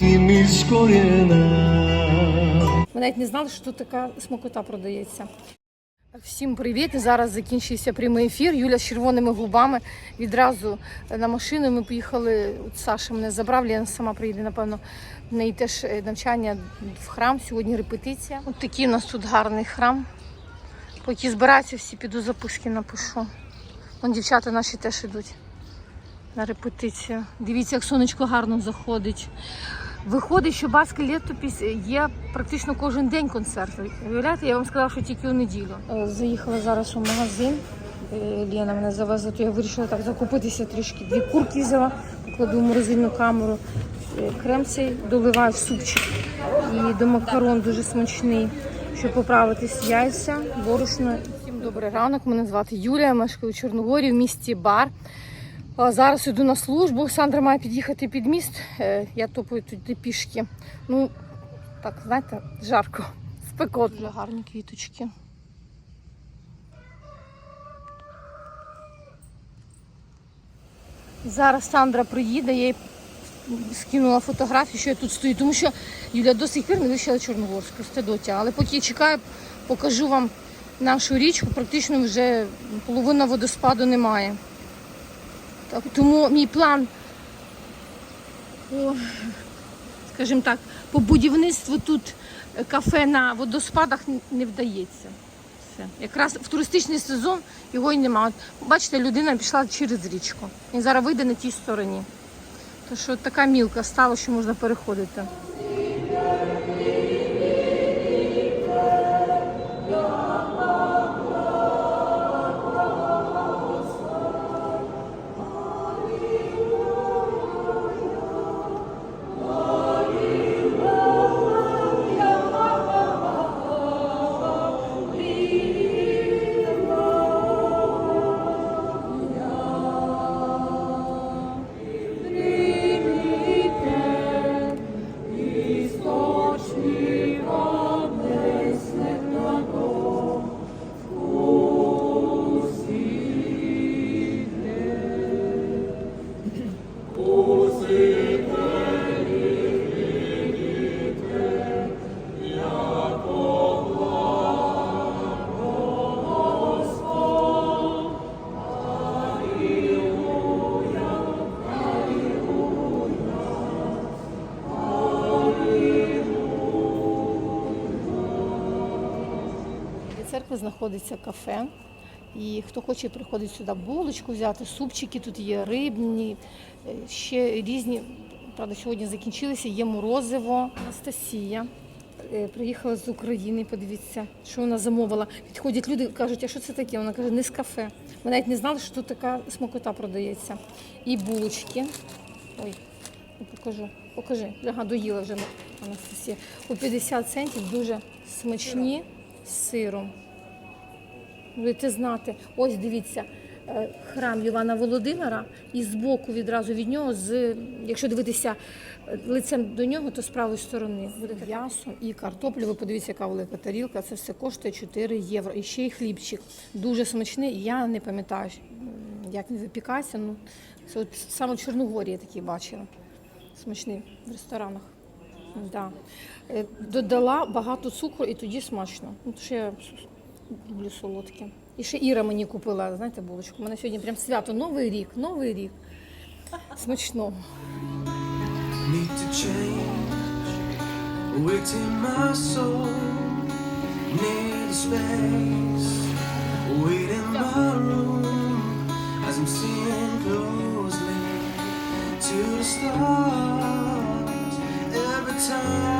y mis corrientes. Ми навіть не знали, що тут така смакота продається. Всім привіт! Зараз закінчився прямий ефір. Юля з червоними губами відразу на машину. Ми поїхали. От Саша мене забрав. Лена сама приїде, напевно. В неї теж е, навчання в храм. Сьогодні репетиція. От такий у нас тут гарний храм. Поки збираються, всі піду записки напишу. Вон дівчата наші теж йдуть на репетицію. Дивіться, як сонечко гарно заходить. Виходить, що Баски літопись є практично кожен день концерт. Уявляєте, я вам сказала, що тільки у неділю. Е, Заїхала зараз у магазин. Е, Лена мене завезла, то я вирішила так закупитися трішки. Дві курки взяла, покладу в морозильну камеру. Е, Крем цей доливаю в супчик. І до макарон дуже смачний. Щоб поправитись яйця, борошно. Всім добрий ранок. Мене звати Юлія, мешкаю у Чорногорі в місті Бар. Зараз іду на службу. Олександра має під'їхати під міст. Е, Я топаю туди пішки. Ну, так, знаєте, жарко, спекотно. Гарні квіточки. Зараз Сандра приїде, я їй скинула фотографію, що я тут стою, тому що Юля до сих пір не вивчила Чорногорську стедоття. Але поки я чекаю, покажу вам нашу річку. Практично вже половина водоспаду немає. Так, тому мій план, скажімо так, по будівництву тут кафе на водоспадах не вдається. Все. Якраз в туристичний сезон його й немає. Бачите, людина пішла через річку. І зараз вийде на тій стороні. То що така мілка стала, що можна переходити. Церкви знаходиться кафе. І хто хоче, приходить сюди булочку взяти, супчики тут є рибні, е, ще різні. Правда, сьогодні закінчилися, є морозиво. Анастасія е, приїхала з України, подивіться, що вона замовила. Підходять люди, кажуть, а що це таке? Вона каже, не з кафе. Ми навіть не знали, що тут така смакота продається. І булочки. Ой, покажу. Покажи. Ага, доїла вже Анастасія. У 50 центів дуже смачні з сиром. Будете знати, ось дивіться, е, храм Івана Володимира, і збоку відразу від нього, з, якщо дивитися е, лицем до нього, то з правої сторони буде м'ясо і картоплю. Ви подивіться, яка велика тарілка. Це все коштує 4 євро. І ще й хлібчик. Дуже смачний. Я не пам'ятаю, як він випікається. Ну, це от саме в Чорногорії я такий бачила. Смачний в ресторанах. Да. Е, Додала багато цукру і тоді смачно. Ну, то що я люблю солодке. І ще Іра мені купила, знаєте, булочку. У мене сьогодні прям свято. Новий рік, новий рік. Room as I'm seeing closely to the stars. time.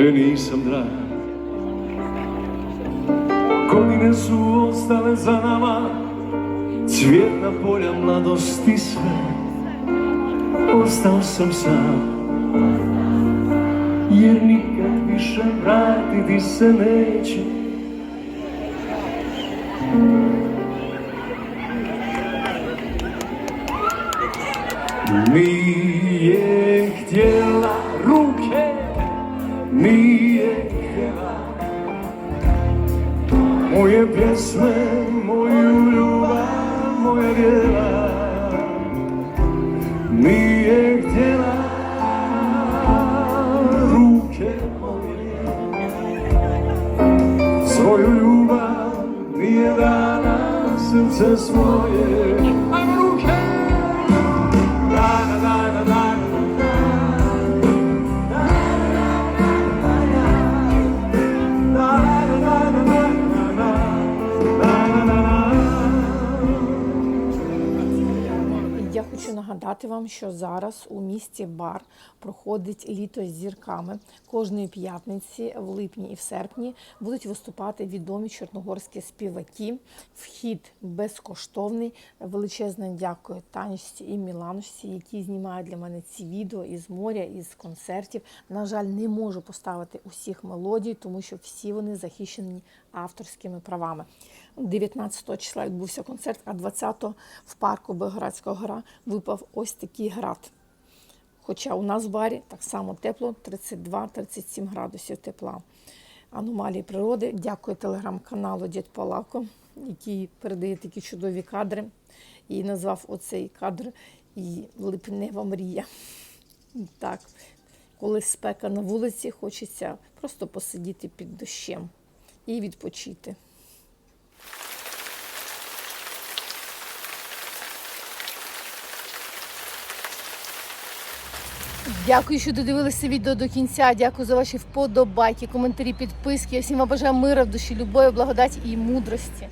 Joj nisam drag. Godine su ostale za nama Cvjetna polja mladosti sve. Ostao sam sam Jer nikad više vratiti se neće Nije htjela Moje pjesme, moju ljubav, moja djela Nije htjela rukie moje Swoją ljubav nije dala srce svoje нагадати вам, що зараз у місті Бар проходить літо з зірками. Кожної п'ятниці в липні і в серпні будуть виступати відомі чорногорські співаки. Вхід безкоштовний. Величезне дякую Танечці і Міланочці, які знімають для мене ці відео із моря, із концертів. На жаль, не можу поставити усіх мелодій, тому що всі вони захищені авторськими правами. 19 числа відбувся концерт, а 20-го в парку Белградська гора випав ось такий град. Хоча у нас в барі так само тепло, 32-37 градусів тепла. Аномалії природи. Дякую телеграм-каналу Дід Палавко, який передає такі чудові кадри. І назвав оцей кадр і липнева мрія. Так, коли спека на вулиці, хочеться просто посидіти під дощем і відпочити. Дякую, що додивилися відео до кінця. Дякую за ваші вподобайки, коментарі, підписки. Я всім вам бажаю мира в душі, любові, благодаті і мудрості.